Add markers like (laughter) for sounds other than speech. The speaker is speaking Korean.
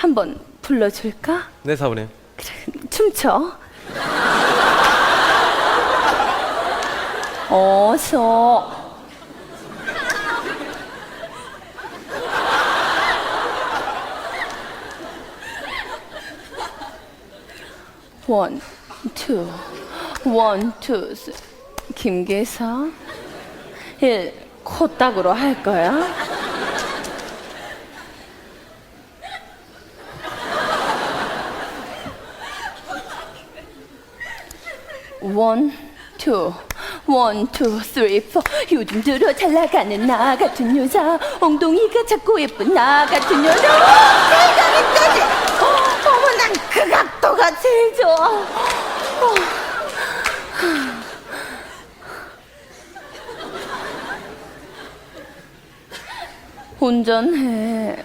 한번 불러줄까? 네, 사부님. 춤춰. (laughs) 어서. 원, 투, 원, 투, 쓰. 김계사. 일, 코딱으로 할 거야? 원, 투, 원, 투, 쓰리, 포. 요즘 들어 잘 나가는 나 같은 여자. 엉덩이가 자꾸 예쁜 나 같은 여자. 세상에 떠지. 어, 어머, 난 그 각도가 제일 좋아. 어. 운전해.